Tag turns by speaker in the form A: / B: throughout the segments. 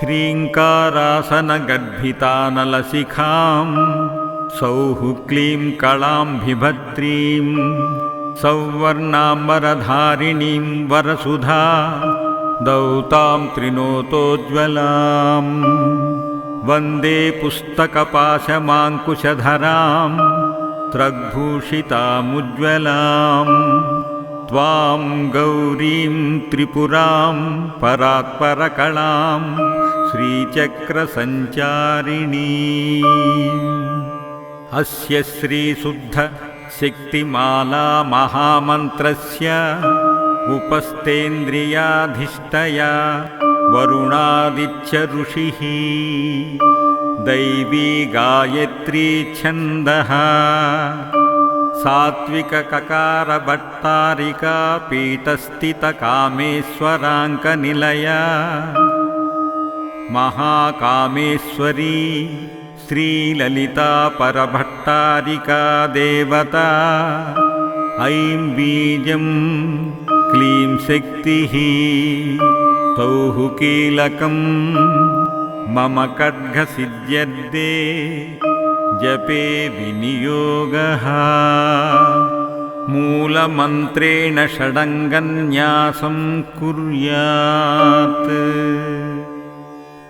A: ह्रीङ्कारासनगद्भितानलशिखां सौः क्लीं कलां बिभत्रीं सौवर्णाम्बरधारिणीं वरसुधा दौतां त्रिनोतोज्ज्वलाम् वन्दे पुस्तकपाशमाङ्कुशधरां त्रग्भूषितामुज्ज्वलाम् त्वां गौरीं त्रिपुरां परात्परकलां श्रीचक्रसञ्चारिणी। अस्य श्रीशुद्धशक्तिमाला महामन्त्रस्य उपस्थेन्द्रियाधिष्ठया वरुणादिच्च ऋषिः। दैवी गायत्री छन्दः। सात्विकककारभट्टारिका पीठस्थितकामेश्वराङ्कनिलया महाकामेश्वरी श्रीललिता परभट्टारिका देवता ऐं बीजं क्लीं शक्तिः तौः कीलकं मम खड्गसिद्ध्यर्दे जपे विनियोगः। मूलमन्त्रेण षडङ्गन्यासं कुर्यात्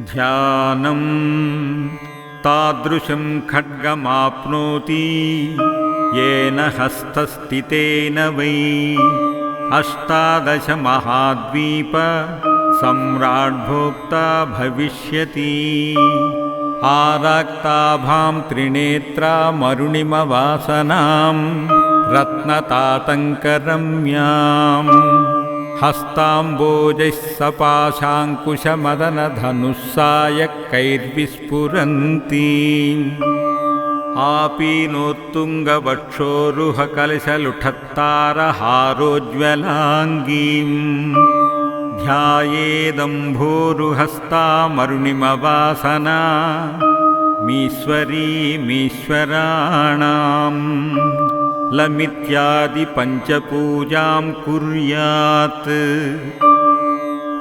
A: ध्यानं तादृशं खड्गमाप्नोति। येन हस्तस्थितेन वै अष्टादशमहाद्वीप सम्राड्भोक्ता भविष्यति। आरक्ताभां त्रिनेत्रामरुणिमवासनां रत्नतातङ्करम्याम् हस्ताम्बोजैः सपाशाङ्कुशमदनधनुस्सायकैर्विस्फुरन्तीम् आपीनोत्तुङ्गवक्षोरुहकलशलुठत्तारहारोज्ज्वलाङ्गीम्। ध्यायेदम्भोरुहस्तामरुणिमवासना। मीश्वरीमीश्वराणाम् लमित्यादिपञ्चपूजां कुर्यात्।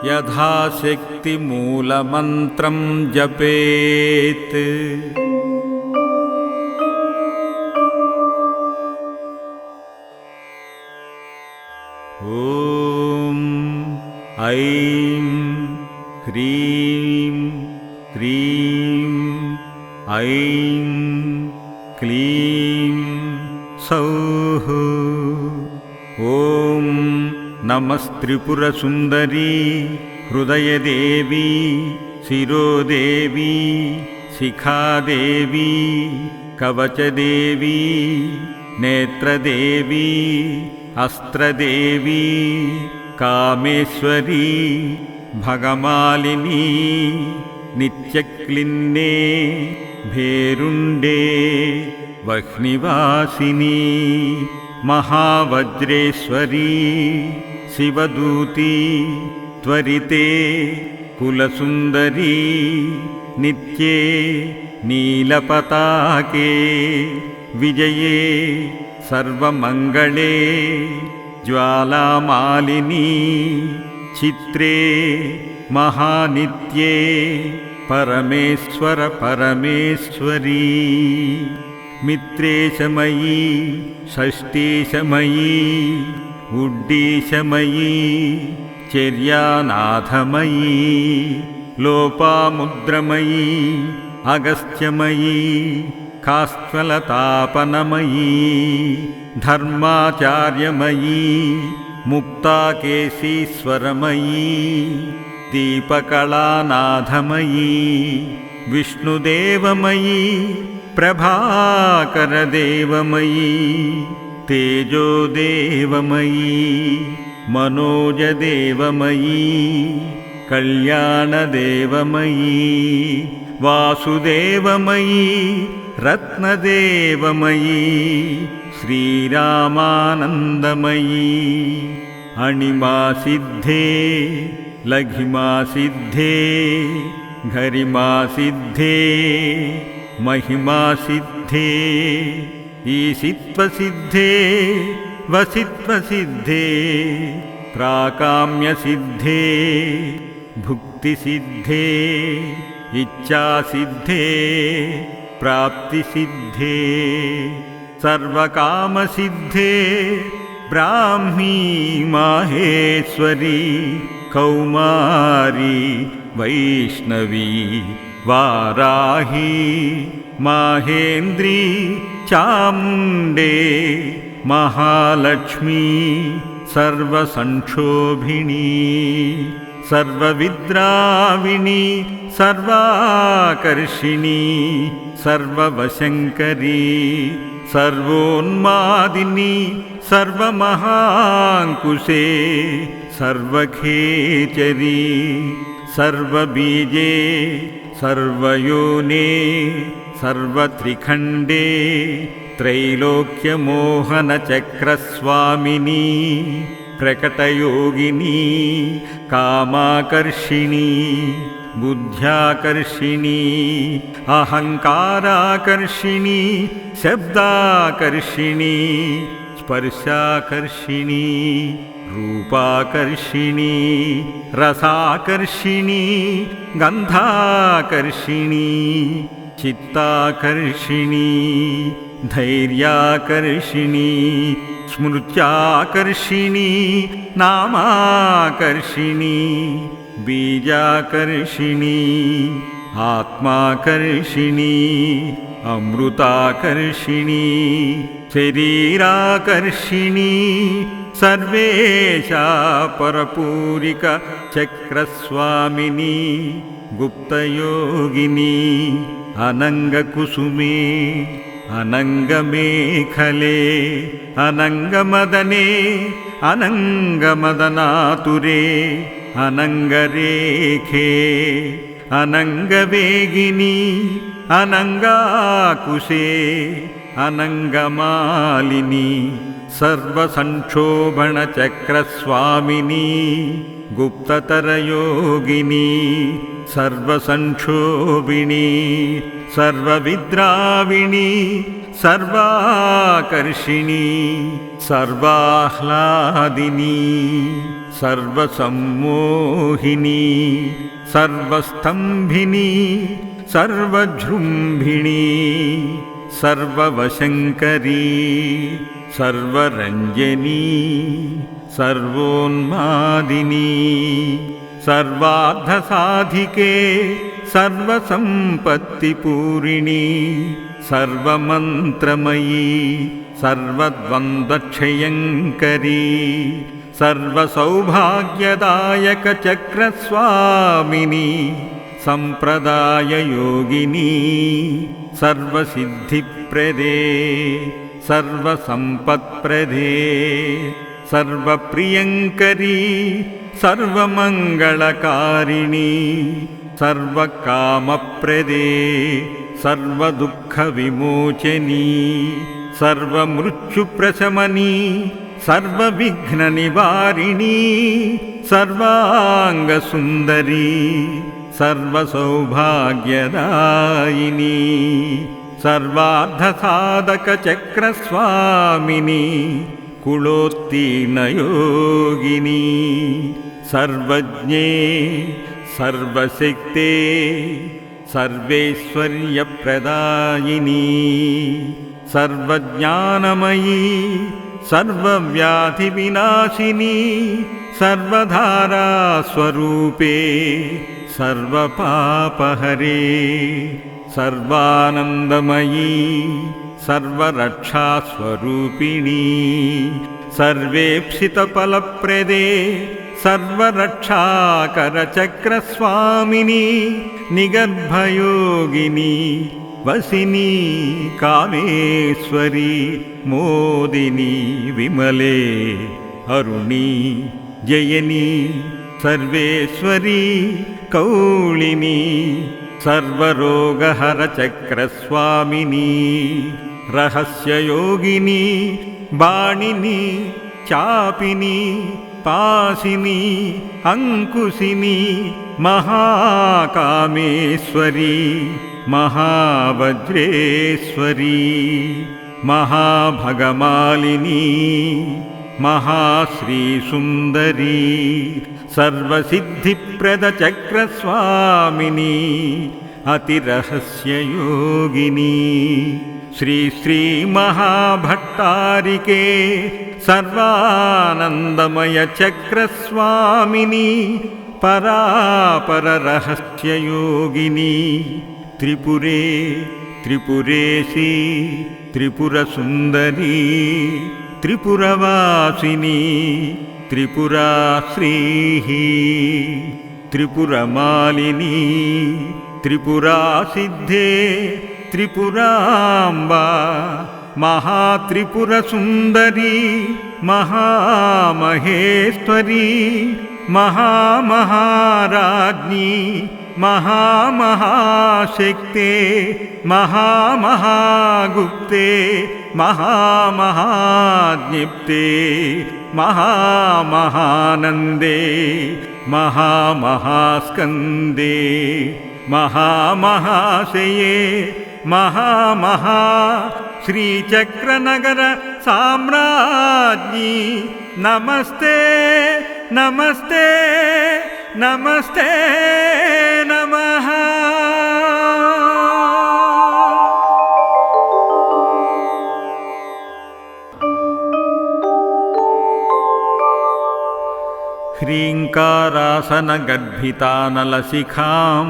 A: यथाशक्तिमूलमन्त्रं जपेत्। ॐ ऐं ह्रीं क्रीं ऐं क्लीं सौः। ॐ नमस्त्रिपुरसुन्दरी हृदयदेवी शिरोदेवी शिखादेवी कवचदेवी नेत्रदेवी अस्त्रदेवी कामेश्वरी भगमालिनी नित्यक्लिन्ने भेरुण्डे वह्निवासिनी महावज्रेश्वरी शिवदूती त्वरिते कुलसुन्दरी नित्ये नीलपताके विजये सर्वमङ्गले ज्वालामालिनी चित्रे महानित्ये परमेश्वर परमेश्वरी मित्रेशमयी षष्ठीशमयी उड्डीशमयी चर्यानाथमयी लोपामुद्रमयी अगस्त्यमयी कास्त्वलतापनमयी धर्माचार्यमयी मुक्ताकेशीश्वरमयी दीपकलानाथमयी विष्णुदेवमयी प्रभाकरदेवमयी तेजोदेवमयी मनोजदेवमयी कल्याणदेवमयी वासुदेवमयी रत्नदेवमयी श्रीरामानन्दमयी अणिमासिद्धे लघिमासिद्धे घरिमासिद्धे महिमासिद्धे ईशित्वसिद्धे वसित्वसिद्धे प्राकाम्यसिद्धे भुक् मुक्तिसिद्धे इच्छासिद्धे प्राप्तिसिद्धे सर्वकामसिद्धे ब्राह्मी माहेश्वरी कौमारी वैष्णवी वाराही माहेन्द्री चामुण्डे महालक्ष्मी सर्वसंक्षोभिणी सर्वविद्राविणी सर्वाकर्षिणी सर्ववशङ्करी सर्वोन्मादिनी सर्वमहाङ्कुशे सर्वखेचरी सर्वबीजे सर्वयोने सर्वत्रिखण्डे त्रैलोक्यमोहनचक्रस्वामिनी प्रकटयोगिनी कामाकर्षिणी बुद्ध्याकर्षिणी अहङ्काराकर्षिणी शब्दाकर्षिणी स्पर्शाकर्षिणी रूपाकर्षिणी रसाकर्षिणी गन्धाकर्षिणी चित्ताकर्षिणी धैर्याकर्षिणी स्मृत्याकर्षिणी नामाकर्षिणी बीजाकर्षिणी आत्माकर्षिणी अमृताकर्षिणी शरीराकर्षिणी सर्वेशा परपूरिकचक्रस्वामिनी गुप्तयोगिनी अनङ्गकुसुमे अनङ्गमेखले अनङ्गमदने अनङ्गमदनातुरे अनङ्गरेखे अनङ्गवेगिनी अनङ्गाकुशे अनङ्गमालिनी सर्वसंक्षोभणचक्रस्वामिनी गुप्ततरयोगिनी सर्वसंक्षोभिणी सर्वविद्राविणी सर्वाकर्षिणी सर्वाह्लादिनी सर्वसम्मोहिनी सर्वस्थम्भिनी सर्वजृम्भिणी सर्ववशङ्करी सर्वरञ्जनी सर्वोन्मादिनी सर्वार्धसाधिके सर्वसम्पत्तिपूरिणी सर्वमन्त्रमयी सर्वद्वन्द्वक्षयङ्करी सर्वसौभाग्यदायकचक्रस्वामिनी सम्प्रदाययोगिनी सर्वसिद्धिप्रदे सर्वसम्पत्प्रदे सर्वप्रियङ्करी सर्वमङ्गलकारिणी सर्वकामप्रदे सर्वदुःखविमोचनी सर्वमृत्युप्रशमनी सर्वविघ्ननिवारिणी सर्वाङ्गसुन्दरी सर्वसौभाग्यदायिनी सर्वार्धसाधकचक्रस्वामिनी कुलोत्तीर्णयोगिनी सर्वज्ञे सर्वशक्ते सर्वैश्वर्यप्रदायिनी सर्वज्ञानमयी सर्वव्याधिविनाशिनी सर्वधारास्वरूपे सर्वपापहरे सर्वानन्दमयी सर्वरक्षास्वरूपिणी सर्वेप्सितफलप्रदे सर्वरक्षाकरचक्रस्वामिनी निगर्भयोगिनी वसिनी कामेश्वरी मोदिनी विमले अरुणी जयनी सर्वेश्वरी कौलिनी सर्वरोगहरचक्रस्वामिनी रहस्ययोगिनी बाणिनी चापिनी पासिनी अङ्कुशिनी महाकामेश्वरी महावज्रेश्वरी महाभगमालिनी महाश्रीसुन्दरी सर्वसिद्धिप्रदचक्रस्वामिनी अतिरहस्ययोगिनी श्रीश्रीमहाभट्टारिके सर्वानन्दमयचक्रस्वामिनी परापररहस्ययोगिनी त्रिपुरे त्रिपुरेशी त्रिपुरसुन्दरी त्रिपुरवासिनी त्रिपुराश्रीः त्रिपुरमालिनी त्रिपुरासिद्धे त्रिपुराम्बा महात्रिपुरसुन्दरी महामहेश्वरी महामहाराज्ञी महामहाशक्ते महामहागुप्ते महामहाज्ञप्ते महामहानन्दे महामहास्कन्दे महामहाशये महामहा श्रीचक्रनगर साम्राज्ञी। नमस्ते नमस्ते नमस्ते ह्रीङ्कारासनगर्भितानलशिखां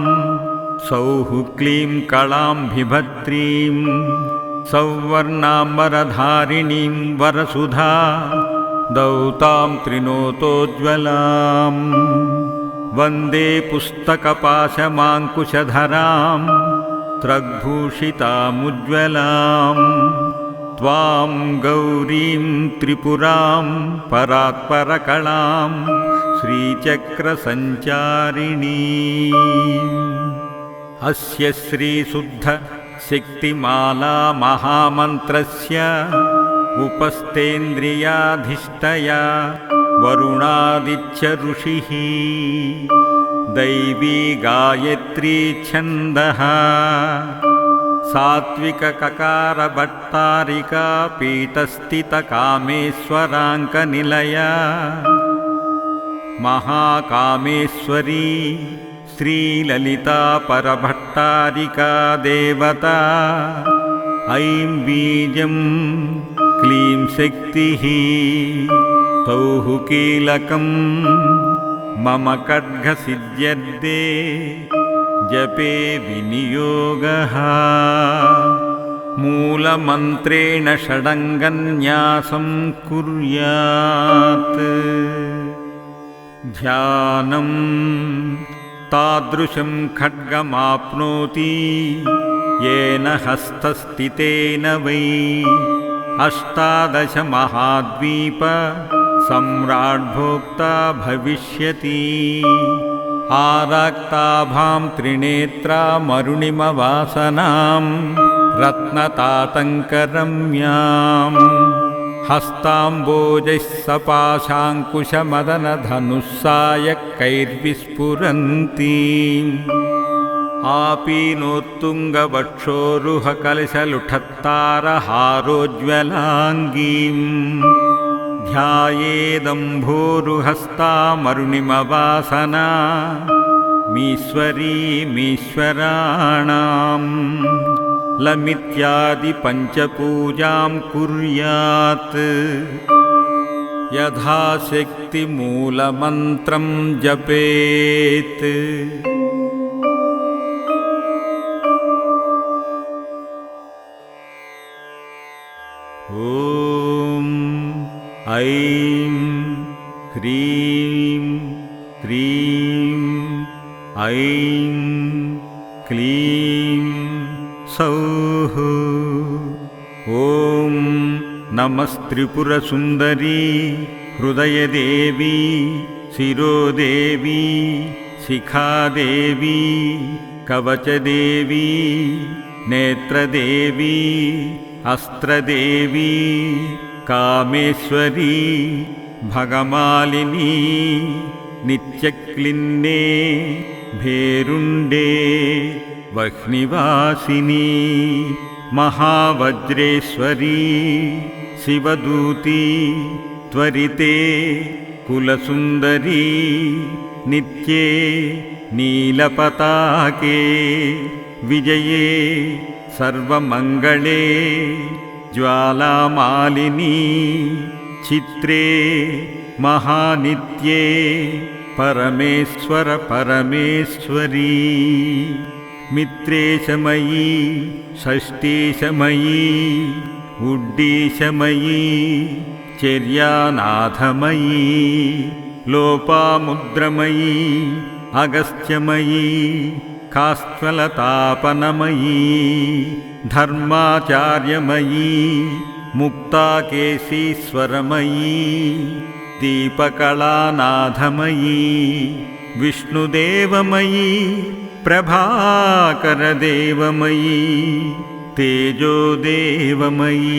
A: सौः क्लीं कलां बिभद्रीं सौवर्णाम्बरधारिणीं वरसुधा दौतां त्रिनोतोज्ज्वलाम् वन्दे पुस्तकपाशमाङ्कुशधरां त्रग्भूषितामुज्ज्वलाम् त्वां गौरीं त्रिपुरां परात्परकलां श्रीचक्रसञ्चारिणी। अस्य श्रीशुद्धशक्तिमाला महामन्त्रस्य उपस्थेन्द्रियाधिष्ठया वरुणादिच्य ऋषिः। दैवी गायत्री छन्दः। सात्विकककारभट्टारिका पीठस्थितकामेश्वराङ्कनिलया महाकामेश्वरी श्रीललिता परभट्टारिका देवता ऐं बीजं क्लीं शक्तिः तौः कीलकं मम खड्गसिद्ध्यर्दे जपे विनियोगः। मूलमन्त्रेण षडङ्गन्यासं कुर्यात् तादृशं खड्गमाप्नोति। येन हस्तस्थितेन वै अष्टादशमहाद्वीप सम्राड्भोक्ता भविष्यति। आरक्ताभां त्रिनेत्रामरुणिमवासनां रत्नतातङ्करम्याम् हस्ताम्बोजैः सपाशाङ्कुशमदनधनुस्सायकैर्विस्फुरन्तीम् आपीनोत्तुङ्गवक्षोरुहकलशलुठत्तारहारोज्ज्वलाङ्गीम्। ध्यायेदम्भोरुहस्तामरुणिमवासना। मीश्वरीमीश्वराणाम् लमित्यादिपञ्चपूजां कुर्यात्। यथाशक्तिमूलमन्त्रं जपेत्। ॐ ऐं ह्रीं क्रीं ऐं क्लीं ॐ नमस्त्रिपुरसुन्दरी हृदयदेवी शिरोदेवी शिखादेवी कवचदेवी नेत्रदेवी अस्त्रदेवी कामेश्वरी भगमालिनी नित्यक्लिन्ने भेरुण्डे वह्निवासिनी महावज्रेश्वरी शिवदूती त्वरिते कुलसुन्दरी नित्ये नीलपताके विजये सर्वमङ्गले ज्वालामालिनी चित्रे महानित्ये परमेश्वर परमेश्वरी मित्रेशमयी षष्ठीशमयी उड्डीशमयी चर्यानाथमयी लोपामुद्रमयी अगस्त्यमयी कास्त्वलतापनमयी धर्माचार्यमयी मुक्ताकेशीश्वरमयी दीपकलानाथमयी विष्णुदेवमयी प्रभाकरदेवमयी तेजोदेवमयी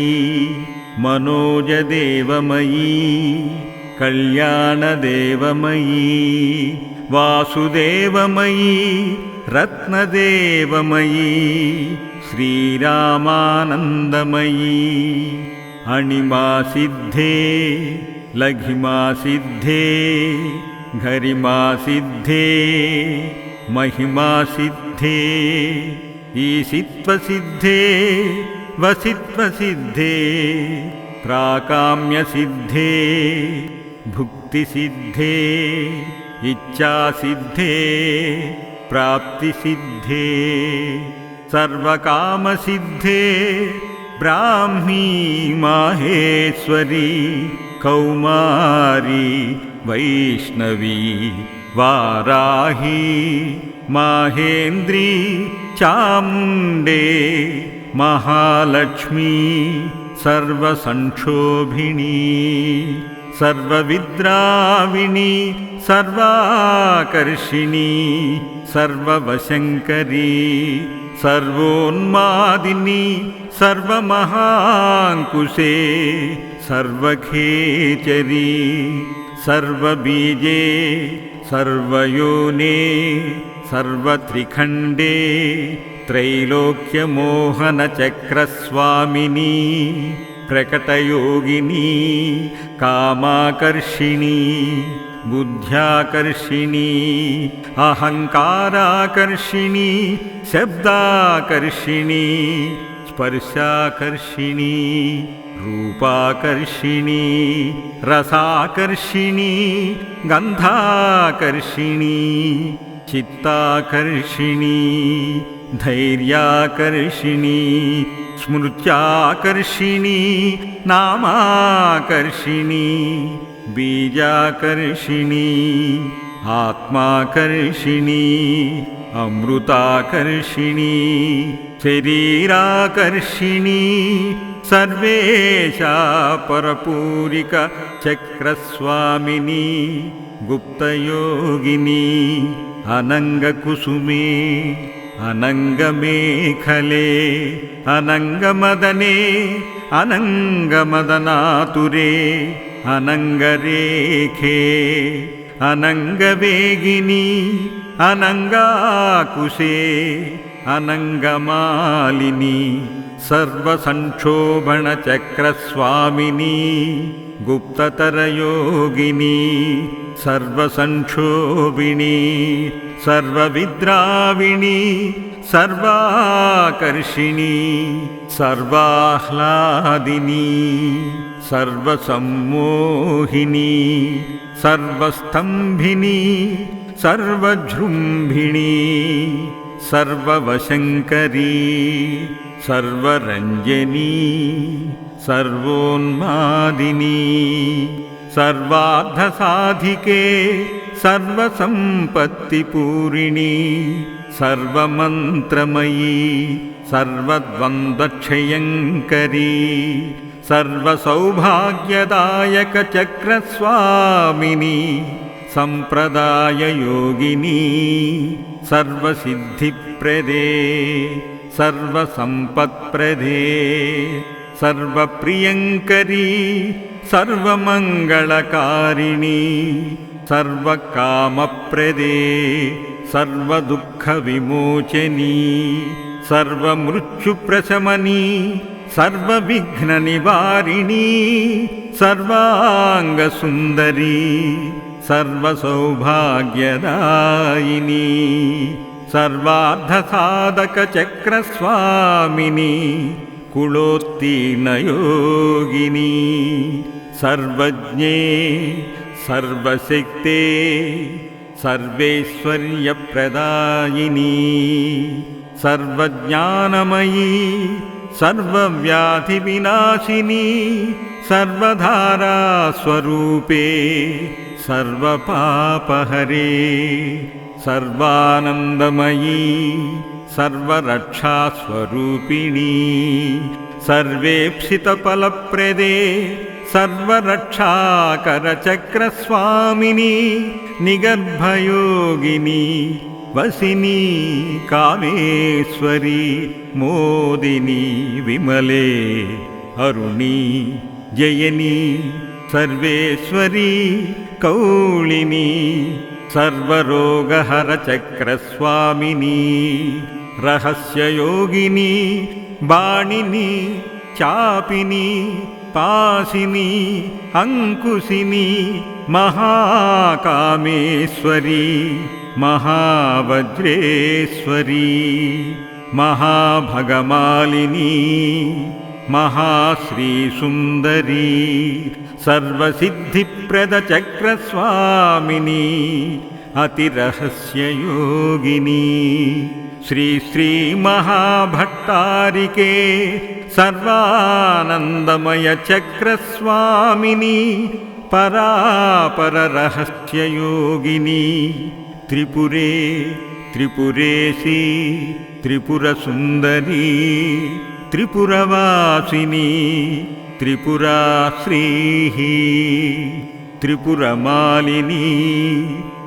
A: मनोजदेवमयी कल्याणदेवमयी वासुदेवमयी रत्नदेवमयी श्रीरामानन्दमयी अणिमासिद्धे लघिमासिद्धे घरिमासिद्धे महिमासिद्धे ईशित्वसिद्धे वसित्वसिद्धे प्राकाम्यसिद्धे भुक्तिसिद्धे इच्छासिद्धे प्राप्तिसिद्धे सर्वकामसिद्धे ब्राह्मी माहेश्वरी कौमारी वैष्णवी वाराही माहेन्द्री चामुण्डे महालक्ष्मी सर्वसंक्षोभिणी सर्वविद्राविणी सर्वाकर्षिणी सर्ववशङ्करी सर्वोन्मादिनी सर्वमहाङ्कुशे सर्वखेचरी सर्वबीजे सर्वयोने सर्वत्रिखण्डे त्रैलोक्यमोहनचक्रस्वामिनी प्रकटयोगिनी कामाकर्षिणी बुद्ध्याकर्षिणी अहङ्काराकर्षिणी शब्दाकर्षिणी स्पर्शाकर्षिणी रूपाकर्षिणी रसाकर्षिणी गन्धाकर्षिणी चित्ताकर्षिणी धैर्याकर्षिणी स्मृत्याकर्षिणी नामाकर्षिणी बीजाकर्षिणी आत्माकर्षिणी अमृताकर्षिणी शरीराकर्षिणी सर्वेशा परपूरिकचक्रस्वामिनी गुप्तयोगिनी अनङ्गकुसुमे अनङ्गमेखले अनङ्गमदने अनङ्गमदनातुरे अनङ्गरेखे अनङ्गवेगिनी अनङ्गाकुशे अनङ्गमालिनी सर्वसंक्षोभणचक्रस्वामिनी गुप्ततरयोगिनी सर्वसंक्षोभिणी सर्वविद्राविणी सर्वाकर्षिणी सर्वाह्लादिनी सर्वसम्मोहिनी सर्वस्थम्भिनी सर्वजृम्भिणी सर्ववशङ्करी सर्वरञ्जनी सर्वोन्मादिनी सर्वार्धसाधिके सर्वसम्पत्तिपूरिणी सर्वमन्त्रमयी सर्वद्वन्द्वक्षयङ्करी सर्वसौभाग्यदायकचक्रस्वामिनी सम्प्रदाययोगिनी सर्वसिद्धिप्रदे सर्वसम्पत्प्रदे सर्वप्रियङ्करी सर्वमङ्गलकारिणी सर्वकामप्रदे सर्वदुःखविमोचनी सर्वमृत्युप्रशमनी सर्वविघ्ननिवारिणी सर्वाङ्गसुन्दरी सर्वसौभाग्यदायिनी सर्वार्धसाधकचक्रस्वामिनी कुलोत्तीर्णयोगिनी सर्वज्ञे सर्वशक्ते सर्वैश्वर्यप्रदायिनी सर्वज्ञानमयी सर्वव्याधिविनाशिनी सर्वधारास्वरूपे सर्वपापहरे सर्वानन्दमयी सर्वरक्षास्वरूपिणी सर्वेप्सितफलप्रदे सर्वरक्षाकरचक्रस्वामिनी निगर्भयोगिनी वसिनी कामेश्वरी मोदिनी विमले अरुणी जयनी सर्वेश्वरी कौलिनी सर्वरोगहरचक्रस्वामिनी रहस्ययोगिनी बाणिनी चापिनी पासिनी अङ्कुशिनी महाकामेश्वरी महावज्रेश्वरी महाभगमालिनी महाश्रीसुन्दरी सर्वसिद्धिप्रदचक्रस्वामिनी अतिरहस्ययोगिनी श्रीश्रीमहाभट्टारिके सर्वानन्दमयचक्रस्वामिनी परापररहस्ययोगिनी त्रिपुरे त्रिपुरेशी त्रिपुरसुन्दरी त्रिपुरवासिनी त्रिपुराश्रीः त्रिपुरमालिनी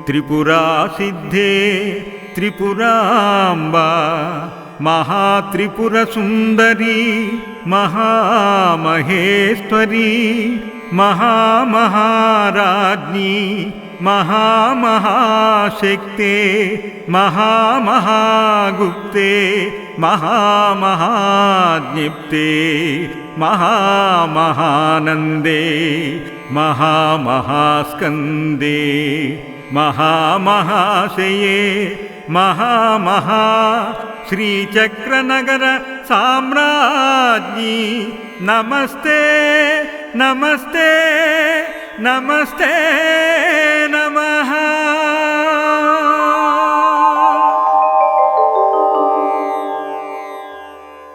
A: त्रिपुरासिद्धे त्रिपुराम्बा महात्रिपुरसुन्दरी महामहेश्वरी महामहाराज्ञी महामहाशक्ते महामहागुप्ते महामहाज्ञिप्ते महामहानन्दे महामहास्कन्दे महामहाशये महामहा श्रीचक्रनगर साम्राज्ञी। नमस्ते नमस्ते नमस्ते नमः।